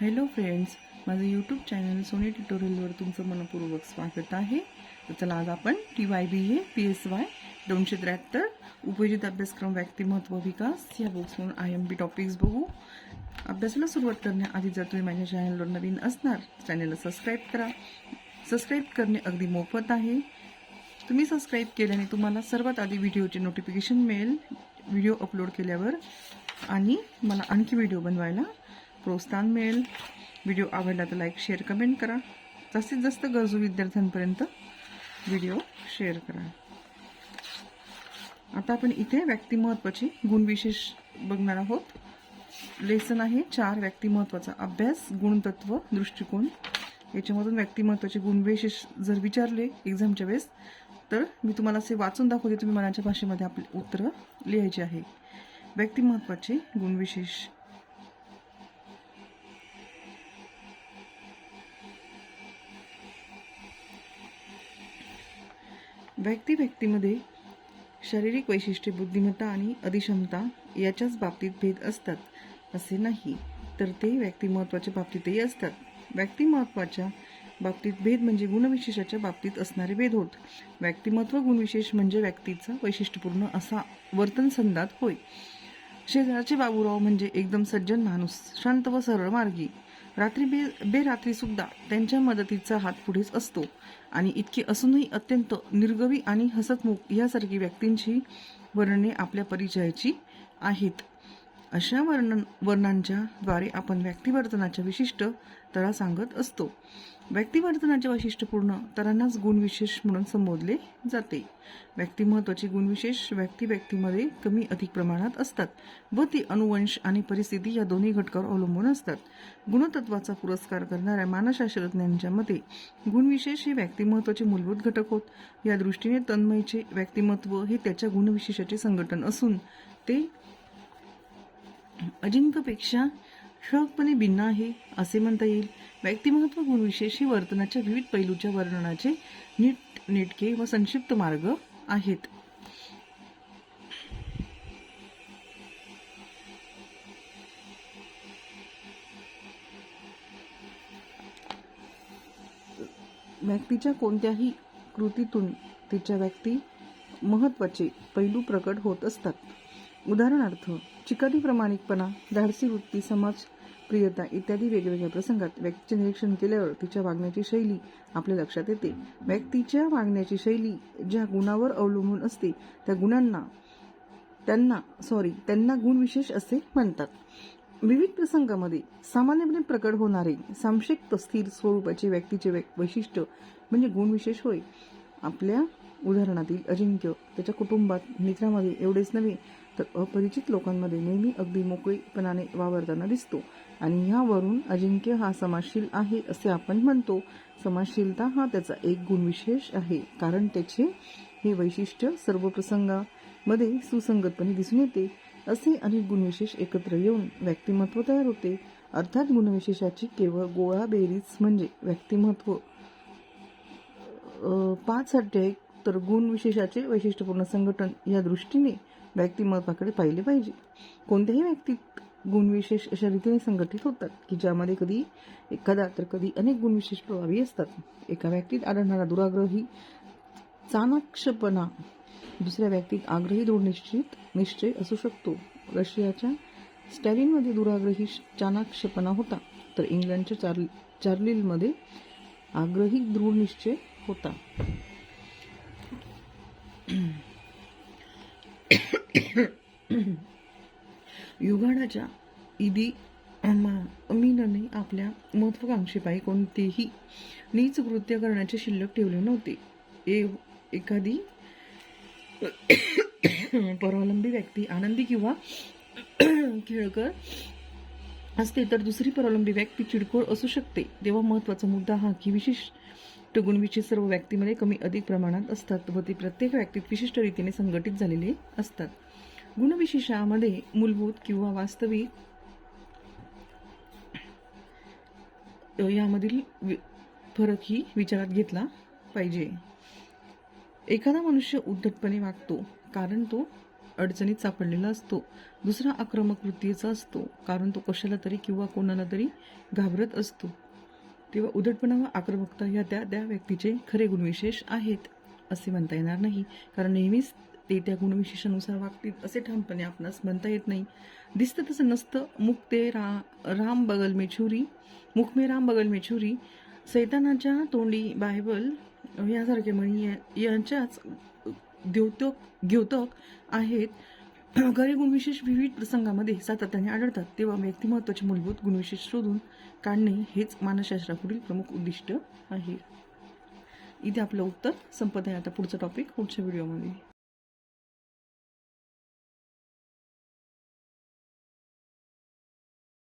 Hello friends माझं YouTube channel Soni ट्युटोरियलवर तुमचं मनपूर्वक स्वागत आहे. तर चला आज आपण T Y B A P S Y दोनशे त्र्याहत्तर उपयोजित अभ्यासक्रम व्यक्तिमत्व विकास या बुक्समधून आय एम बी टॉपिक्स बघू. अभ्यासाला सुरुवात करण्याआधी जर तुम्ही माझ्या चॅनलवर नवीन असणार चॅनलला सबस्क्राईब करा. सबस्क्राईब करणे अगदी मोफत आहे. तुम्ही सबस्क्राईब केल्याने तुम्हाला सर्वात आधी व्हिडिओचे नोटिफिकेशन मिळेल. व्हिडिओ अपलोड केल्यावर आणि मला आणखी व्हिडिओ बनवायला प्रोत्साहन मिळेल. व्हिडिओ आवडला तर लाईक शेअर कमेंट करा. जास्तीत जास्त गरजू विद्यार्थ्यांपर्यंत व्हिडिओ शेअर करा. आता आपण इथे व्यक्तिमत्वाचे गुणविशेष बघणार आहोत. लेसन आहे चार व्यक्तिमत्वाचा अभ्यास गुणतत्व दृष्टिकोन. याच्यामधून व्यक्तिमत्वाचे गुणविशेष जर विचारले एक्झामच्या वेळेस तर मी तुम्हाला असे वाचून दाखवते तुम्ही मनाच्या भाषेमध्ये आपले उत्तरं लिहायचे आहे. व्यक्तिमत्वाचे गुणविशेष व्यक्ती व्यक्तीमध्ये शारीरिक वैशिष्ट्ये बुद्धिमत्ता आणि अधिक्षमता याच्याच बाबतीत भेद असतात असे नाही. तर ते व्यक्तिमत्वाच्या बाबतीतही असतात. व्यक्तिमत्वाच्या बाबतीत भेद म्हणजे गुणविशेषाच्या बाबतीत असणारे भेद होत. व्यक्तिमत्व गुणविशेष म्हणजे व्यक्तीचा वैशिष्ट्यपूर्ण असा वर्तन संदात होय. शेजारचे बाबूराव म्हणजे एकदम सज्जन माणूस शांत व सरळ मार्गी. रात्री बे बेरात्रीसुद्धा त्यांच्या मदतीचा हात पुढेच असतो. आणि इतके असूनही अत्यंत निर्गवी आणि हसतमुख यासारखी व्यक्तींची वर्णने आपल्या परिचयाची आहेत. अशा वर्णन वर्णांच्या द्वारे आपण व्यक्तिवर्तनाच्या विशिष्ट तरा सांगत असतो. व्यक्तिवर्तनाच्या वैशिष्ट्यपूर्ण तरांनाच गुणविशेष म्हणून संबोधले जाते. व्यक्तिमत्वाचे गुणविशेष व्यक्ती व्यक्तीमध्ये कमी अधिक प्रमाणात असतात व ती अनुवंश आणि परिस्थिती या दोन्ही घटकावर अवलंबून असतात. गुणतत्वाचा पुरस्कार करणाऱ्या मानसशास्त्रज्ञांच्या मते गुणविशेष हे व्यक्तिमत्वाचे मूलभूत घटक होत. या दृष्टीने तन्मयचे व्यक्तिमत्व हे त्याच्या गुणविशेषाचे संघटन असून ते अजिंक्यपेक्षा ठळकपणे भिन्न आहे असे म्हणता येईल. व्यक्तिमत्व गुणविशेष हे वर्तनाच्या विविध पैलूच्या वर्णनाचे नीट नेटके व संक्षिप्त मार्ग आहेत. व्यक्तीच्या कोणत्याही कृतीतून तिच्या व्यक्ती महत्त्वाचे पैलू प्रकट होत असतात. उदाहरणार्थ चिकाटी प्रामाणिकपणा धाडसी वृत्ती समाज प्रियता इत्यादी वेगवेगळ्या प्रसंगात व्यक्तीचे निरीक्षण केल्यावर तिच्या वागण्याची शैली आपल्या लक्षात येते. व्यक्तीच्या वागण्याची शैली ज्या गुणावर अवलंबून असते त्या गुणांना त्यांना सॉरी त्यांना गुणविशेष असे म्हणतात. विविध प्रसंगामध्ये सामान्यपणे प्रकट होणारे सांशिक स्थिर स्वरूपाचे व्यक्तीचे वैशिष्ट्य म्हणजे गुणविशेष होय. आपल्या उदाहरणातील अजिंक्य त्याच्या कुटुंबात मित्रामध्ये एवढेच नव्हे तर अपरिचित लोकांमध्ये नेहमी अगदी मोकळीपणाने वावरताना दिसतो. आणि ह्यावरून अजिंक्य हा समाजशील आहे असे आपण म्हणतो. समाजशीलता हा त्याचा एक गुणविशेष आहे. कारण त्याचे हे वैशिष्ट्य सर्व प्रसंगामध्ये सुसंगतपणे दिसून येते. असे अनेक गुणविशेष एकत्र येऊन व्यक्तिमत्व तयार होते. अर्थात गुणविशेषाची केवळ गोळा बेरीज म्हणजे व्यक्तिमत्व. पाच अध्याय तर गुणविशेषाचे वैशिष्ट्यपूर्ण संघटन या दृष्टीने व्यक्तिमत्वाकडे पाहिले पाहिजे. कोणत्याही व्यक्तीत गुणविशेष अशा रीतीने संघटित होतात की ज्यामध्ये कधी एखादा तर कधी अनेक गुणविशेष प्रभावी असतात. एका व्यक्तीत आढळणारा दुराग्रही चाणाक्षपणा दुसऱ्या व्यक्तीत आग्रही दृढ निश्चित निश्चय असू शकतो. रशियाच्या स्टॅलिनमध्ये दुराग्रही चाणाक्षपणा होता. तर इंग्लंडच्या चार्ल चार्लिलमध्ये आग्रही दृढ निश्चय होता. युगाडाच्या इदी अमा- अमीनने आपल्या महत्वाकांक्षेपायी कोणतेही नीच कृत्य करण्याचे शिल्लक ठेवले नव्हते. ए- एखादी परावलंबी व्यक्ती आनंदी किंवा खेळकर असते तर दुसरी परावलंबी व्यक्ती चिडकोळ असू शकते. तेव्हा महत्त्वाचा मुद्दा हा की विशेष विशिष्ट गुणविशेष सर्व व्यक्तीमध्ये कमी अधिक प्रमाणात असतात व ते प्रत्येक व्यक्तीत विशिष्ट रीतीने संघटित झालेले असतात. गुणविशेषामध्ये मूलभूत किंवा वास्तविक यामधील वि- फरकही विचारात घेतला पाहिजे. एखादा मनुष्य उद्धटपणे वागतो कारण तो अडचणीत सापडलेला असतो. दुसरा आक्रमक वृत्तीचा असतो कारण तो कशाला तरी किंवा कोणाला तरी घाबरत असतो. तेव्हा उदटपणा व आक्रमकता ह्या त्या त्या व्यक्तीचे खरे गुणविशेष आहेत असे म्हणता येणार नाही. कारण नेहमीच ते त्या गुणविशेषानुसार वागतील असे ठामपणे आपणास म्हणता येत नाही. दिसतं तसं नसतं. मुख ते रा राम बगल मेछुरी. मुख मे राम बगल मेछुरी. सैतानाच्या तोंडी बायबल यासारखे म्हणी या- यांच्याच द्योतक द्योतक आहेत. खरे गुणविशेष विविध प्रसंगामध्ये सातत्याने आढळतात. तेव्हा व्यक्तिमत्वाचे मूलभूत गुणविशेष शोधून काढणे हेच मानसशास्त्रापुढील प्रमुख उद्दिष्ट आहे. इथे आपलं उत्तर संपत आहे. आता पुढचं टॉपिक पुढच्या व्हिडिओमध्ये